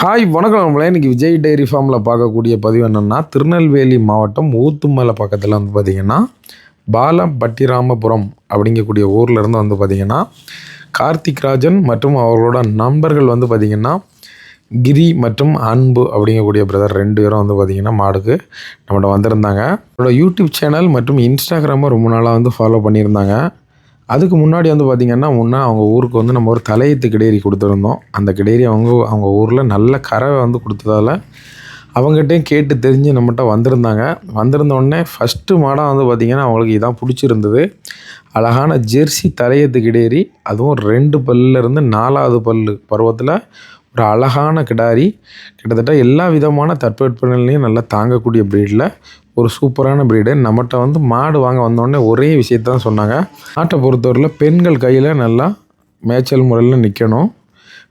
Hi வணக்கம் நம்மளே. இன்றைக்கி விஜய் டைரி ஃபார்மில் பார்க்கக்கூடிய பதிவு என்னென்னா திருநெல்வேலி மாவட்டம் ஊத்துமலை பக்கத்தில் வந்து பார்த்திங்கன்னா பாலபட்டிராமபுரம் அப்படிங்கக்கூடிய ஊர்லேருந்து வந்து பார்த்திங்கன்னா கார்த்திக் ராஜன் மற்றும் அவர்களோட நண்பர்கள் வந்து பார்த்திங்கன்னா கிரி மற்றும் அன்பு அப்படிங்கக்கூடிய பிரதர் ரெண்டு பேரும் வந்து பார்த்திங்கன்னா மாடுக்கு நம்மகிட்ட வந்திருந்தாங்க. அவரோட யூடியூப் சேனல் மற்றும் இன்ஸ்டாகிராமை ரொம்ப நாளாக வந்து ஃபாலோ பண்ணியிருந்தாங்க. அதுக்கு முன்னாடி வந்து பார்த்திங்கன்னா முன்னே அவங்க ஊருக்கு வந்து நம்ம ஒரு தலையத்து கிடேரி கொடுத்துருந்தோம். அந்த கிடேரி அவங்க அவங்க ஊரில் நல்ல கறவை வந்து கொடுத்ததால அவங்ககிட்டையும் கேட்டு தெரிஞ்சு நம்மகிட்ட வந்திருந்தாங்க. வந்திருந்தோடனே ஃபஸ்ட்டு மாடம் வந்து பார்த்திங்கன்னா அவங்களுக்கு இதான் பிடிச்சிருந்தது. அழகான ஜெர்சி தலையத்து கிடேரி அதுவும் ரெண்டு பல்லிருந்து நாலாவது பல் பருவத்தில் ஒரு அழகான கிடாரி. கிட்டத்தட்ட எல்லா விதமான தட்பவெட்பநிலையும் நல்லா தாங்கக்கூடிய ப்ரீடில் ஒரு சூப்பரான ப்ரீடு நம்மகிட்ட வந்து மாடு வாங்க வந்தோடனே ஒரே விஷயத்தான் சொன்னாங்க. ஆட்டை பொறுத்தவரையில் பெண்கள் கையில் நல்லா மேய்ச்சல் முறையில் நிற்கணும்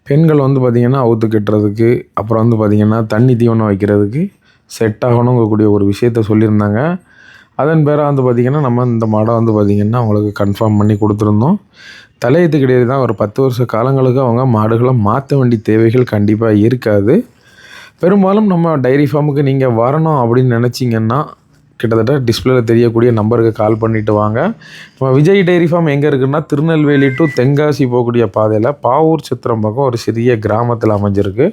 பெண்கள் வந்து பார்த்திங்கன்னா அவுத்து கட்டுறதுக்கு அப்புறம் வந்து பார்த்திங்கன்னா தண்ணி தீவனம் வைக்கிறதுக்கு செட் ஆகணுங்கக்கூடிய ஒரு விஷயத்த சொல்லியிருந்தாங்க. அதன் பேராக வந்து பார்த்திங்கன்னா நம்ம இந்த மாடை வந்து பார்த்திங்கன்னா அவங்களுக்கு கன்ஃபார்ம் பண்ணி கொடுத்துருந்தோம். தலையத்துக்கிடையே தான். ஒரு பத்து வருஷ காலங்களுக்கு அவங்க மாடுகளை மாற்ற வேண்டிய தேவைகள் கண்டிப்பாக இருக்காது. பெரும்பாலும் நம்ம டைரி ஃபார்முக்கு நீங்கள் வரணும் அப்படின்னு நினச்சிங்கன்னா கிட்டத்தட்ட டிஸ்பிளேல தெரியக்கூடிய நம்பருக்கு கால் பண்ணிவிட்டு வாங்க. நம்ம விஜய் டைரி ஃபார்ம் எங்கே இருக்குன்னா திருநெல்வேலி டு தென்காசி போகக்கூடிய பாதையில் பாவூர் சித்திரம் பக்கம் ஒரு சிறிய கிராமத்தில் அமைஞ்சிருக்கு.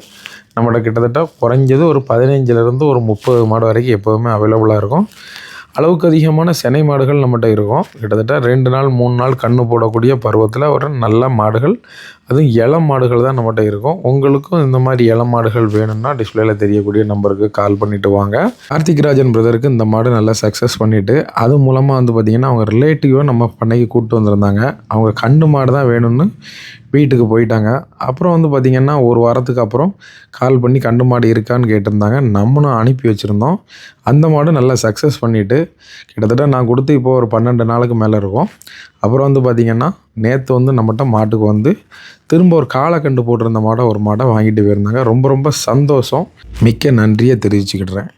நம்மளோட கிட்டத்தட்ட குறைஞ்சது ஒரு பதினஞ்சுலேருந்து ஒரு முப்பது மாடு வரைக்கும் எப்போதுமே அவைலபிளாக இருக்கும். அளவுக்கு அதிகமான செனை மாடுகள் நம்மகிட்ட இருக்கும். கிட்டத்தட்ட ரெண்டு நாள் மூணு நாள் கன்று போடக்கூடிய பருவத்தில் ஒரு நல்ல மாடுகள். அதுவும் இளம் மாடுகள் தான் நம்மகிட்ட இருக்கும். உங்களுக்கும் இந்த மாதிரி இளம் மாடுகள் வேணும்னா டிஸ்பிளேல தெரியக்கூடிய நம்பருக்கு கால் பண்ணிவிட்டு வாங்க. கார்த்திக் ராஜன் பிரதருக்கு இந்த மாடு நல்லா சக்ஸஸ் பண்ணிவிட்டு அது மூலமாக வந்து பார்த்திங்கன்னா அவங்க ரிலேட்டிவாக நம்ம பண்ணைக்கு கூப்பிட்டு வந்திருந்தாங்க. அவங்க கண்டு மாடு தான் வேணும்னு வீட்டுக்கு போயிட்டாங்க. அப்புறம் வந்து பார்த்திங்கன்னா ஒரு வாரத்துக்கு அப்புறம் கால் பண்ணி கண்டு மாடு இருக்கான்னு கேட்டிருந்தாங்க. நம்மளும் அனுப்பி வச்சுருந்தோம். அந்த மாடு நல்லா சக்ஸஸ் பண்ணிவிட்டு கிட்டத்தட்ட நான் கொடுத்து இப்போது ஒரு பன்னெண்டு நாளுக்கு மேலே இருக்கும். அப்புறம் வந்து பார்த்திங்கன்னா நேற்று வந்து நம்மகிட்ட மாட்டுக்கு வந்து திரும்ப ஒரு காலை கண்டு போட்டிருந்த மாடை ஒரு மாடை வாங்கிட்டு போயிருந்தாங்க. ரொம்ப ரொம்ப சந்தோஷம். மிக்க நன்றியை தெரிவிச்சுக்கிடுறேன்.